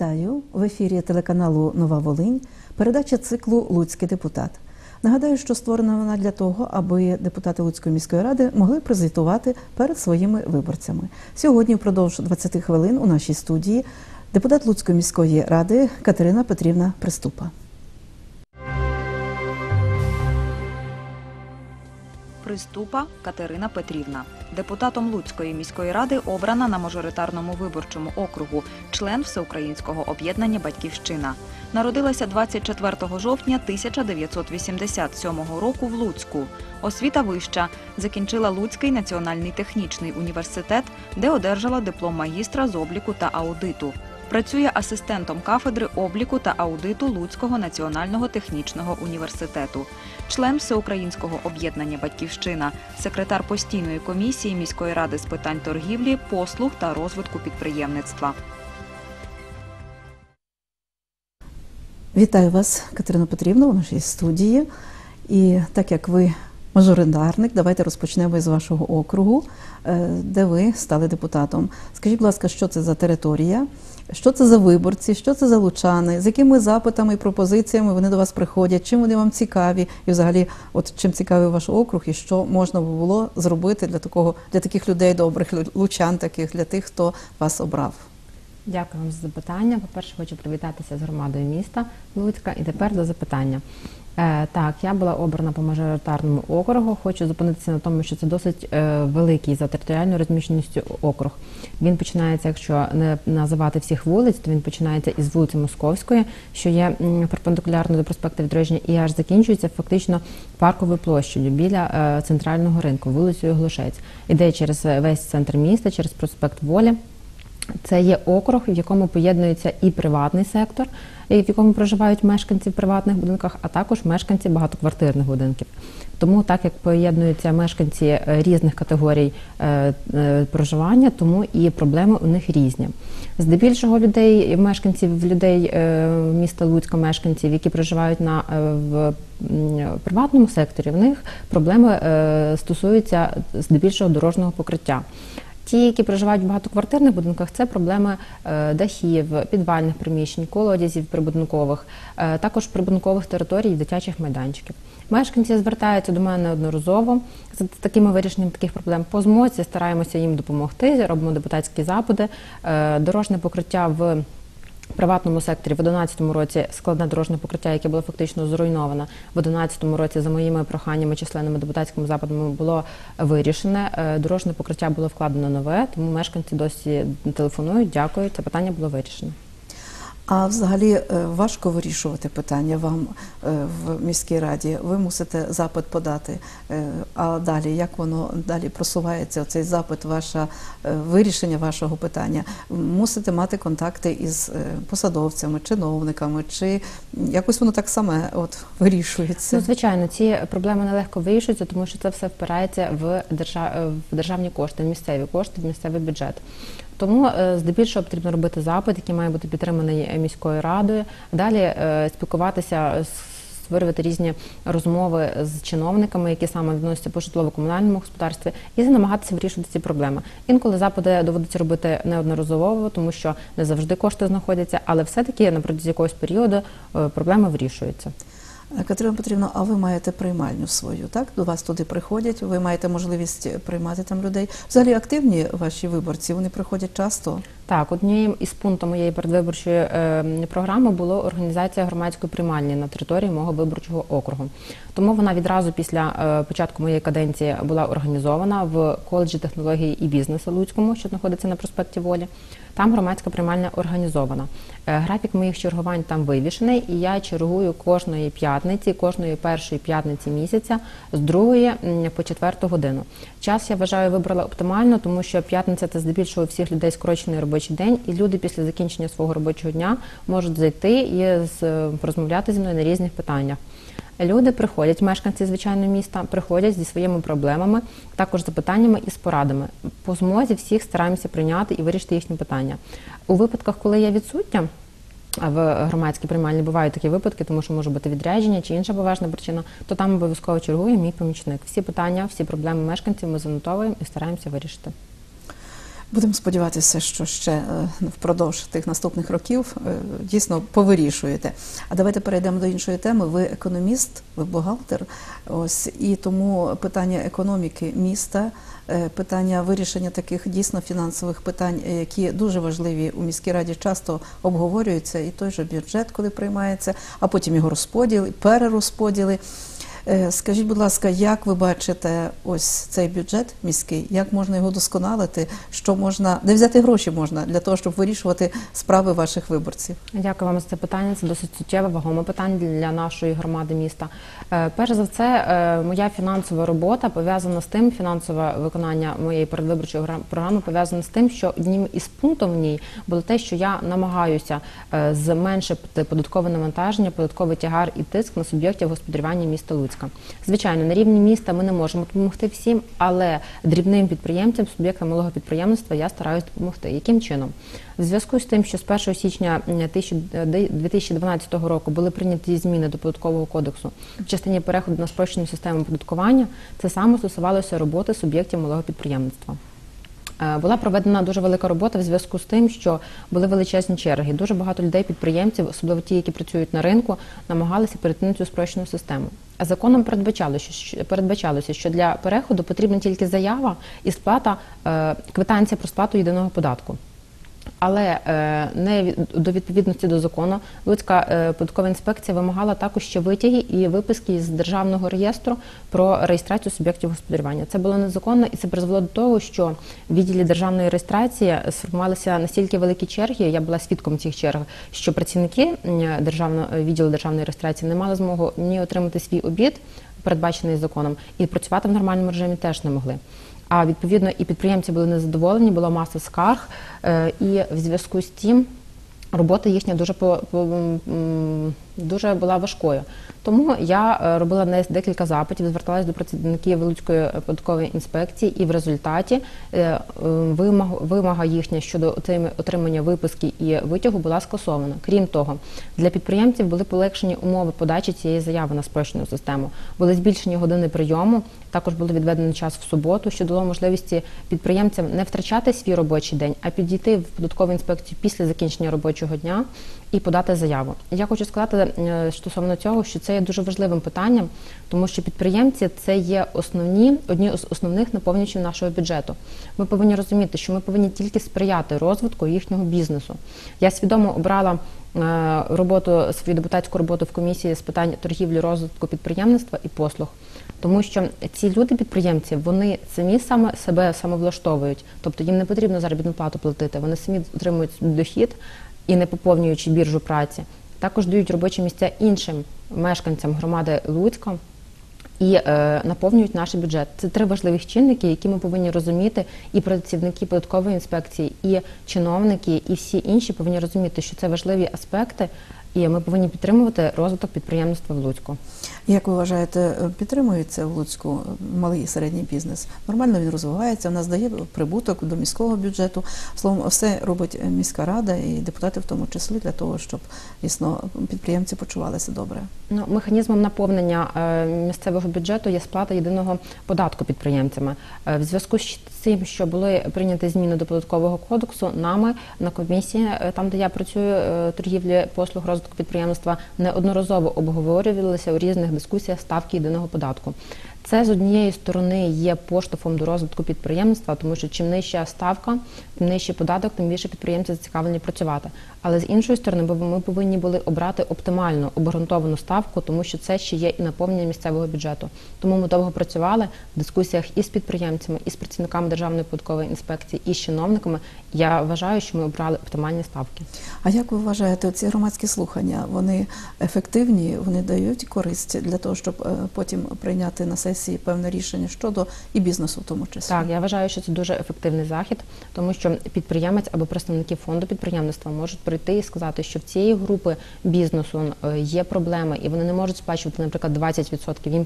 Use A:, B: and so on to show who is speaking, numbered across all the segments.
A: Вітаю в ефірі телеканалу Нова Волинь. Передача циклу Луцький депутат. Нагадаю, що створена вона для того, аби депутати Луцької міської ради могли презентувати перед своїми виборцями. Сьогодні, впродовж 20 хвилин, у нашій студії депутат Луцької міської ради Катерина Петрівна Приступа.
B: Приступа Катерина Петрівна. Депутатом Луцької міської ради обрана на мажоритарному виборчому округу, член Всеукраїнського об'єднання Батьківщина. Народилася 24 жовтня 1987 року в Луцьку. Освіта вища. Закінчила Луцький національний технічний університет, де одержала диплом магістра з обліку та аудиту. Працює асистентом кафедри обліку та аудиту Луцького національного технічного університету, член Всеукраїнського об'єднання Батьківщина, секретар постійної комісії міської ради з питань торгівлі, послуг та розвитку підприємництва.
A: Вітаю вас, Катерина Петрівна, у нашій студії. І так як ви мажоритарник, давайте розпочнемо із вашого округу, е, де ви стали депутатом. Скажіть, будь ласка, що це за територія? Що це за виборці, що це за лучани, з якими запитами і пропозиціями вони до вас приходять, чим вони вам цікаві, і взагалі, от чим цікавий ваш округ, і що можна було зробити для такого для таких людей добрих, лучан, таких для тих, хто вас обрав.
C: Дякую вам за запитання. По-перше, хочу привітатися з громадою міста Луцька. І тепер до запитання. Е, так, я була обрана по мажоритарному округу. Хочу зупинитися на тому, що це досить е, великий за територіальною розміщеністю округ. Він починається, якщо не називати всіх вулиць, то він починається із вулиці Московської, що є перпендикулярно до проспекту відродження, і аж закінчується фактично парковою площею біля е, центрального ринку, вулицею Глушець. Іде через весь центр міста, через проспект Волі. Це є округ, в якому поєднується і приватний сектор, в якому проживають мешканці в приватних будинках, а також мешканці багатоквартирних будинків. Тому, так як поєднуються мешканці е, різних категорій е, е, проживання, тому і проблеми у них різні. Здебільшого людей, мешканців людей міста Луцька, мешканців, які проживають на в приватному секторі, в них проблеми стосуються здебільшого дорожнього покриття. Ті, які проживають в багатоквартирних будинках, це проблеми е, дахів, підвальних приміщень, колодязів прибудинкових, е, також прибудинкових територій, дитячих майданчиків. Мешканці звертаються до мене одноразово з такими вирішенням таких проблем. По змозі стараємося їм допомогти. Робимо депутатські запити, е, дорожне покриття в приватному секторі в 2011 році складне дорожне покриття, яке було фактично зруйноване. В 2011 році, за моїми проханнями, численними депутатськими западами було вирішене. Е, дорожне покриття було вкладено нове, тому мешканці досі телефонують. Дякую. Це питання було вирішено.
A: А взагалі е, важко вирішувати питання вам е, в міській раді. Ви мусите запит подати. Е, а далі як воно далі просувається? Оцей запит, ваше вирішення вашого питання. Мусите мати контакти із посадовцями, чиновниками, чи якось воно так саме от вирішується?
C: Ну, звичайно, ці проблеми нелегко вирішуються, тому що це все впирається в держав... в державні кошти, в місцеві кошти, в місцевий бюджет. Тому е, здебільшого потрібно робити запит, який має бути підтриманий міською радою. Далі е, спілкуватися створювати різні розмови з чиновниками, які саме відносяться по житлово-комунальному господарстві, і намагатися вирішувати ці проблеми. Інколи запити доводиться робити неодноразово, тому що не завжди кошти знаходяться, але все-таки на протязі якогось періоду е, проблеми вирішуються.
A: Катерина Петрівна, а ви маєте приймальню свою, так? До вас туди приходять, ви маєте можливість приймати там людей. Взагалі активні ваші виборці, вони приходять часто?
C: Так, однією із пунктів моєї передвиборчої е, програми було організація громадської приймальні на території мого виборчого округу. Тому вона відразу після е, початку моєї каденції була організована в коледжі технології і бізнесу Луцькому, що знаходиться на проспекті Волі. Там громадська приймальня організована. Е, графік моїх чергувань там вивішений, і я чергую кожної п'ятниці, кожної першої п'ятниці місяця з другої по четверту годину. Час я вважаю вибрала оптимально, тому що п'ятниця це здебільшого всіх людей скорочений робочий день, і люди після закінчення свого робочого дня можуть зайти і розмовляти зі мною на різних питаннях. Люди приходять, мешканці звичайно міста, приходять зі своїми проблемами, також запитаннями і з порадами. По змозі всіх стараємося прийняти і вирішити їхні питання. У випадках, коли я відсутня. В громадській приймальні бувають такі випадки, тому що може бути відрядження чи інша поважна причина, то там обов'язково чергує мій помічник. Всі питання, всі проблеми мешканців ми занотовуємо і стараємося вирішити.
A: Будемо сподіватися, що ще е, впродовж тих наступних років е, дійсно повирішуєте. А давайте перейдемо до іншої теми. Ви економіст, ви бухгалтер. Ось і тому питання економіки міста, е, питання вирішення таких дійсно фінансових питань, які дуже важливі у міській раді, часто обговорюються. І той же бюджет, коли приймається, а потім його розподіл, перерозподіли. Е, Скажіть, будь ласка, як ви бачите ось цей бюджет міський? Як можна його досконалити? Що можна, де взяти гроші можна для того, щоб вирішувати справи ваших виборців?
C: Дякую вам за це питання. Це досить суттєве, вагоме питання для нашої громади міста. Е, Перш за все, е, моя фінансова робота пов'язана з тим, фінансове виконання моєї передвиборчої гра- програми пов'язане з тим, що одним із пунктів в ній було те, що я намагаюся зменшити податкове навантаження, податковий тягар і тиск на суб'єктів господарювання міста Луцька. Звичайно, на рівні міста ми не можемо допомогти всім, але дрібним підприємцям, суб'єктам малого підприємництва я стараюсь допомогти. Яким чином? В зв'язку з тим, що з 1 січня м, 2012 року були прийняті зміни до податкового кодексу в частині переходу на спрощену систему оподаткування, це саме стосувалося роботи суб'єктів малого підприємництва. Е, Була проведена дуже велика робота в зв'язку з тим, що були величезні черги. Дуже багато людей, підприємців, особливо ті, які працюють на ринку, намагалися перейти на цю спрощену систему. А законом передбачалося, що для переходу потрібна тільки заява і сплата е, квитанція про сплату єдиного податку. Але е, не до відповідності до закону Луцька е, податкова інспекція вимагала також ще витяги і виписки з державного реєстру про реєстрацію суб'єктів господарювання. Це було незаконно, і це призвело до того, що в відділі державної реєстрації сформувалися настільки великі черги. Я була свідком цих черг, що працівники державного відділу державної реєстрації не мали змогу ні отримати свій обід, передбачений законом, і працювати в нормальному режимі теж не могли. А відповідно і підприємці були незадоволені, була маса скарг, е, і в зв'язку з тим робота їхня дуже дуже була важкою. Тому я е, робила декілька запитів, зверталася до працівників Луцької податкової інспекції, і в результаті е, е, вимога, вимога їхня щодо отримання виписки і витягу була скасована. Крім того, для підприємців були полегшені умови подачі цієї заяви на спрощену систему. Були збільшені години прийому. Також було відведено час в суботу, що дало можливості підприємцям не втрачати свій робочий день, а підійти в податкову інспекцію після закінчення робочого дня і подати заяву. Я хочу сказати е, стосовно цього, що це є дуже важливим питанням, тому що підприємці це є основні одні з основних наповнювачів нашого бюджету. Ми повинні розуміти, що ми повинні тільки сприяти розвитку їхнього бізнесу. Я свідомо обрала е, роботу свою депутатську роботу в комісії з питань торгівлі, розвитку підприємництва і послуг. Тому що ці люди, підприємці, вони самі саме себе самовлаштовують, тобто їм не потрібно заробітну плату платити. Вони самі отримують дохід і не поповнюючи біржу праці. Також дають робочі місця іншим мешканцям громади Луцька і е, наповнюють наш бюджет. Це три важливих чинники, які ми повинні розуміти, і працівники податкової інспекції, і чиновники, і всі інші повинні розуміти, що це важливі аспекти, і ми повинні підтримувати розвиток підприємництва в Луцьку.
A: Як ви вважаєте, е, підтримується в Луцьку малий і середній бізнес? Нормально він розвивається, в нас дає прибуток до міського бюджету. Словом, все робить е, міська рада і депутати в тому числі для того, щоб дійсно підприємці почувалися добре.
C: Ну, механізмом наповнення е, місцевого бюджету є сплата єдиного податку підприємцями. Е, в зв'язку з цим, що були прийняті зміни до податкового кодексу, нами на комісії, е, там де я працюю, е, торгівлі послуг розвитку підприємництва, неодноразово обговорювалися у різних дискусіях ставки єдиного податку. Це з однієї сторони є поштовхом до розвитку підприємництва, тому що чим нижча ставка, тим нижчий податок, тим більше підприємці зацікавлені працювати. Але з іншої сторони, ми повинні були обрати оптимальну обґрунтовану ставку, тому що це ще є і наповнення місцевого бюджету. Тому ми довго працювали в дискусіях і з підприємцями, і з працівниками державної податкової інспекції, і з чиновниками. Я вважаю, що ми обрали оптимальні ставки.
A: А як ви вважаєте, ці громадські слухання вони ефективні, вони дають користь для того, щоб е, потім прийняти на сесії певне рішення щодо і бізнесу, в тому числі?
C: Так, я вважаю, що це дуже ефективний захід, тому що підприємець або представники фонду підприємництва можуть прийти і сказати, що в цієї групи бізнесу е, є проблеми, і вони не можуть сплачувати, наприклад, 20%, Їм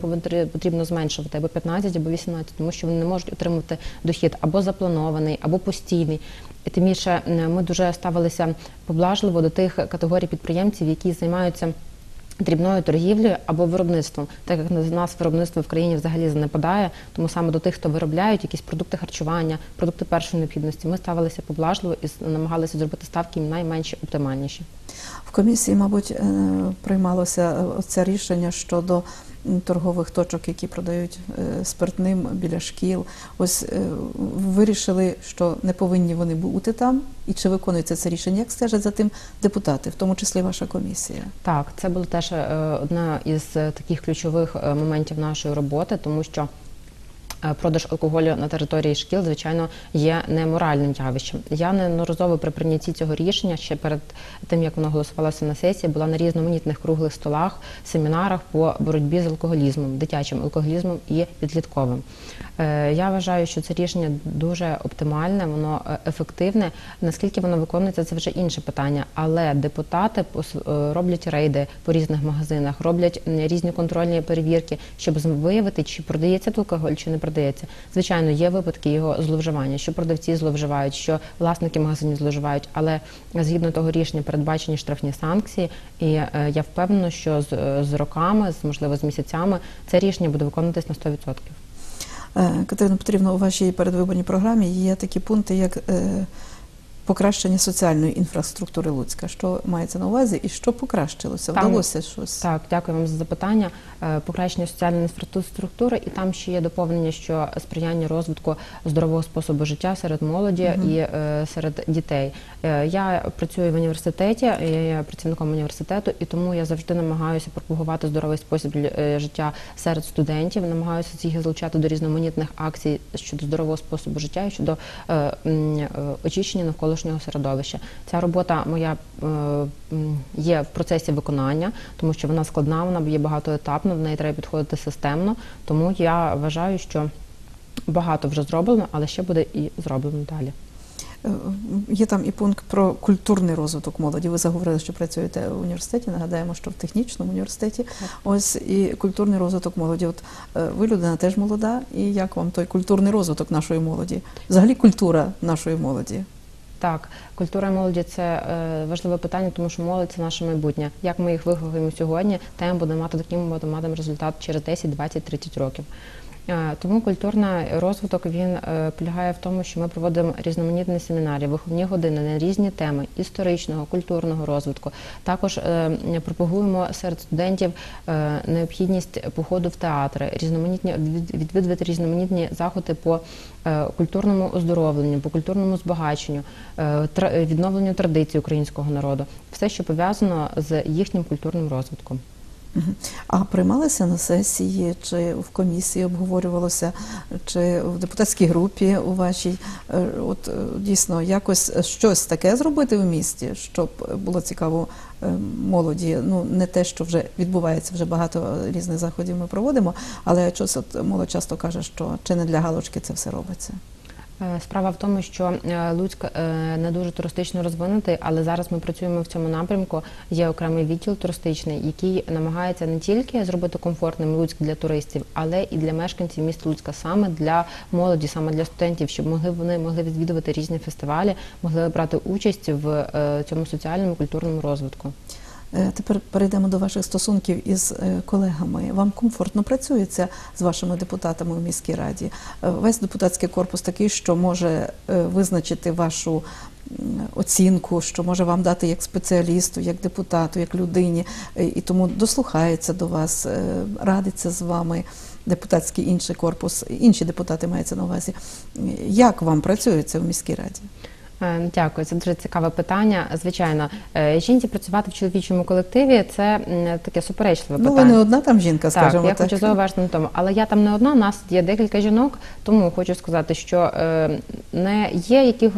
C: потрібно зменшувати або 15, або 18, тому що вони не можуть отримати дохід або запланований, або постійний. І тим більше е, ми дуже ставилися поблажливо до тих категорій підприємців, які займаються Дрібною торгівлею або виробництвом, так як на нас виробництво в країні взагалі занепадає, тому саме до тих, хто виробляють якісь продукти харчування, продукти першої необхідності, ми ставилися поблажливо і намагалися зробити ставки найменші оптимальніші.
A: В комісії, мабуть, е, приймалося е, це рішення щодо торгових точок, які продають е, спиртним біля шкіл. Ось е, вирішили, що не повинні вони бути там, і чи виконується це рішення? Як стежать за тим депутати, в тому числі ваша комісія?
C: Так, це була теж е, одна із таких ключових моментів нашої роботи, тому що. Е, Продаж алкоголю на території шкіл, звичайно, є неморальним явищем. Я неодноразово при прийнятті цього рішення ще перед тим, як воно голосувалося на сесії, була на різноманітних круглих столах, семінарах по боротьбі з алкоголізмом, дитячим алкоголізмом і підлітковим. Е, Я вважаю, що це рішення дуже оптимальне, воно е, ефективне. Наскільки воно виконується, це вже інше питання. Але депутати роблять рейди по різних магазинах, роблять різні контрольні перевірки, щоб виявити, чи продається алкоголь, чи не продається. Звичайно, є випадки його зловживання, що продавці зловживають, що власники магазинів зловживають. Але згідно того рішення передбачені штрафні санкції, і е, я впевнена, що з, е, з роками, з можливо з місяцями, це рішення буде виконуватись на 100%.
A: Е, Катерина Петрівна, у вашій передвиборній програмі є такі пункти, як покращення соціальної інфраструктури Луцька. Що мається на увазі і що покращилося?
C: Там-
A: Вдалося щось?
C: Так, дякую вам за запитання. Е, Покращення соціальної інфраструктури, і там ще є доповнення, що сприяння розвитку здорового способу життя серед молоді і е, серед дітей. Е, Я працюю в університеті, я є працівником університету, і тому я завжди намагаюся пропагувати здоровий спосіб е, життя серед студентів. Намагаюся їх залучати до різноманітних акцій щодо здорового способу життя і щодо е, е, очищення навколишнього середовища. Ця робота моя е, є в процесі виконання, тому що вона складна, вона є багатоетапна, в неї треба підходити системно. Тому я вважаю, що багато вже зроблено, але ще буде і зроблено далі.
A: Е, Є там і пункт про культурний розвиток молоді. Ви заговорили, що працюєте в університеті. Нагадаємо, що в технічному університеті. Ось і культурний розвиток молоді. От е, ви людина теж молода. І як вам той культурний розвиток нашої молоді? Взагалі культура нашої молоді?
C: Так, культура молоді це е, важливе питання, тому що молодь це наше майбутнє. Як ми їх виховуємо сьогодні, тим будемо мати таким будемо мати результат через 10, 20, 30 років. Е, Тому культурний розвиток він е, полягає в тому, що ми проводимо різноманітні семінари, виховні години на різні теми історичного, культурного розвитку. Також е, пропагуємо серед студентів необхідність походу в театри, різноманітні від- відвідувати різноманітні заходи по культурному оздоровленню, по культурному збагаченню, відновленню традицій українського народу, все, що пов'язано з їхнім культурним розвитком.
A: А приймалися на сесії, чи в комісії обговорювалося, чи в депутатській групі у вашій? Е, От е, дійсно якось щось таке зробити в місті, щоб було цікаво е, молоді. Ну не те, що вже відбувається, вже багато різних заходів ми проводимо, але щось от молодь часто каже, що чи не для галочки це все робиться.
C: Е, Справа в тому, що е, Луцьк е, не дуже туристично розвинутий, але зараз ми працюємо в цьому напрямку. Є окремий відділ туристичний, який намагається не тільки зробити комфортним Луцьк для туристів, але і для мешканців міста Луцька, саме для молоді, саме для студентів, щоб могли вони могли відвідувати різні фестивалі, могли брати участь в цьому соціальному культурному розвитку.
A: Е, Тепер перейдемо до ваших стосунків із е, колегами. Вам комфортно працюється з вашими депутатами в міській раді. Е, Весь депутатський корпус такий, що може визначити вашу оцінку, що може вам дати як спеціалісту, як депутату, як людині, і тому дослухається до вас, радиться з вами. Депутатський інший корпус, інші депутати мається на увазі. Як вам працюється в міській раді?
C: Е, Дякую, це дуже цікаве питання. Звичайно, е, жінці працювати в чоловічому колективі це таке суперечливе
A: Ну,
C: питання.
A: ви не одна там жінка,
C: Так, я
A: так.
C: хочу зауважити на тому, але я там не одна, нас є декілька жінок, тому хочу сказати, що е, не є яких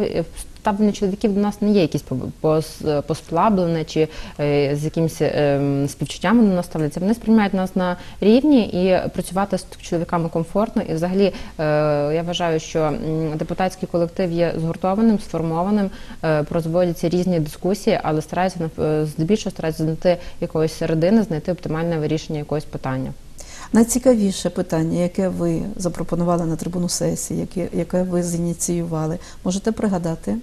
C: ставлення чоловіків до нас не є якісь по- послаблене чи е, з якимось е, співчуттям вони до нас ставляться. Вони сприймають нас на рівні і працювати з чоловіками комфортно. І взагалі е, я вважаю, що депутатський колектив є згуртованим, сформованим, е, розводяться різні дискусії, але стараються здебільшого стараються знайти якоїсь середини, знайти оптимальне вирішення якогось питання.
A: Найцікавіше питання, яке ви запропонували на трибуну сесії, яке, яке ви зініціювали, можете пригадати?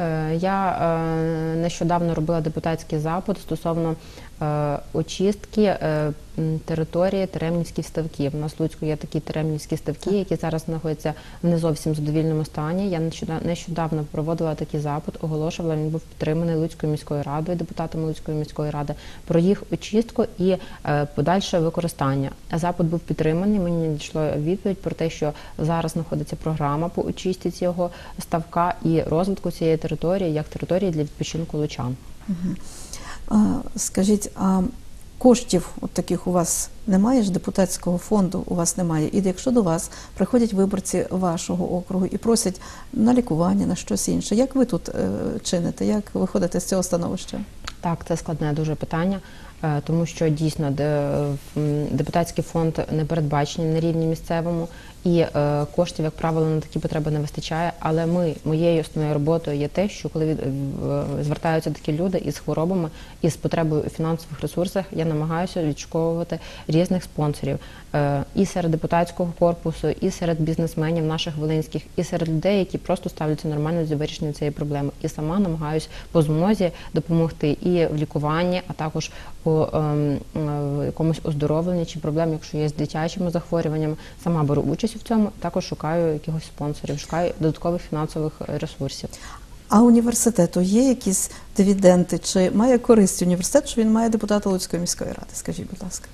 C: Е, Я е, нещодавно робила депутатський запит стосовно очистки е, території Теремнівських ставків. У нас в Луцьку є такі Теремнівські ставки, які зараз знаходяться в не зовсім задовільному стані. Я нещодавно, проводила такий запит, оголошувала. Він був підтриманий Луцькою міською радою, депутатами Луцької міської ради про їх очистку і е, подальше використання. Запит був підтриманий. Мені надійшла відповідь про те, що зараз знаходиться програма по очистці цього ставка і розвитку цієї території як території для відпочинку лучан.
A: А, Скажіть, а коштів от таких у вас немає ж депутатського фонду у вас немає. І якщо до вас приходять виборці вашого округу і просять на лікування, на щось інше, як ви тут е, чините? Як виходите з цього становища?
C: Так, це складне дуже питання, тому що дійсно де- депутатський фонд не передбачений на рівні місцевому, і е, коштів, як правило, на такі потреби не вистачає. Але ми моєю основною роботою є те, що коли від- звертаються такі люди із хворобами і з потребою у фінансових ресурсах, я намагаюся відшуковувати різних спонсорів е, і серед депутатського корпусу, і серед бізнесменів наших волинських, і серед людей, які просто ставляться нормально до вирішення цієї проблеми. І сама намагаюсь по змозі допомогти і в лікуванні, а також у ем, е, якомусь оздоровленні чи проблем, якщо є з дитячими захворюваннями. Сама беру участь в цьому, також шукаю якихось спонсорів, шукаю додаткових фінансових ресурсів.
A: А університету є якісь дивіденти? Чи має користь університет, що він має депутата Луцької міської ради? Скажіть, будь ласка.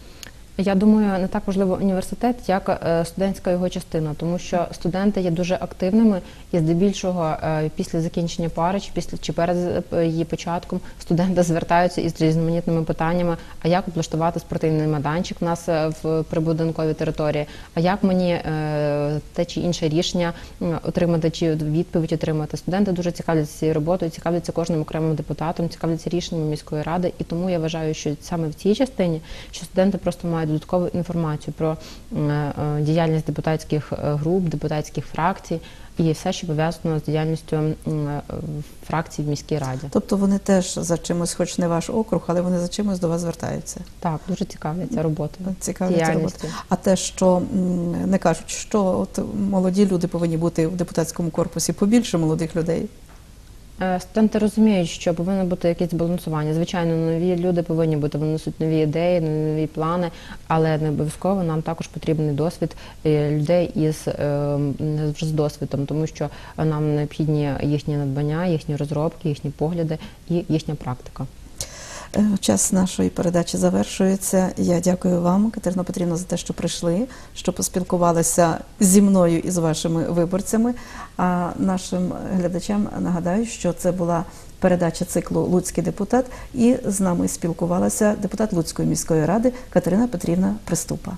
C: Я думаю, не так важливо університет, як е, студентська його частина, тому що студенти є дуже активними і здебільшого е, після закінчення пари чи після чи перед е, її початком студенти звертаються із різноманітними питаннями: а як облаштувати спортивний майданчик в нас в прибудинковій території? А як мені те чи інше рішення отримати, чи відповідь отримати? Студенти дуже цікавляться цією роботою, цікавляться кожним окремим депутатом, цікавляться рішеннями міської ради, і тому я вважаю, що саме в цій частині, що студенти просто мають додаткову інформацію про е, діяльність депутатських е, груп, депутатських фракцій і все, що пов'язано з діяльністю е, фракцій в міській раді.
A: Тобто вони теж за чимось, хоч не ваш округ, але вони за чимось до вас звертаються.
C: Так, дуже цікавляться роботою.
A: Цікавляться
C: Діяльністю.
A: роботою. А те, що не кажуть, що от молоді люди повинні бути в депутатському корпусі побільше молодих людей.
C: Е, Студенти розуміють, що повинно бути якесь балансування. Звичайно, нові люди повинні бути, вони несуть нові ідеї, нові плани, але не обов'язково нам також потрібний досвід е, людей із е, з досвідом, тому що нам необхідні їхні надбання, їхні розробки, їхні погляди і їхня практика.
A: Е, Час нашої передачі завершується. Я дякую вам, Катерина Петрівна, за те, що прийшли, що поспілкувалися зі мною і з вашими виборцями. А нашим глядачам нагадаю, що це була передача циклу Луцький депутат, і з нами спілкувалася депутат Луцької міської ради Катерина Петрівна Приступа.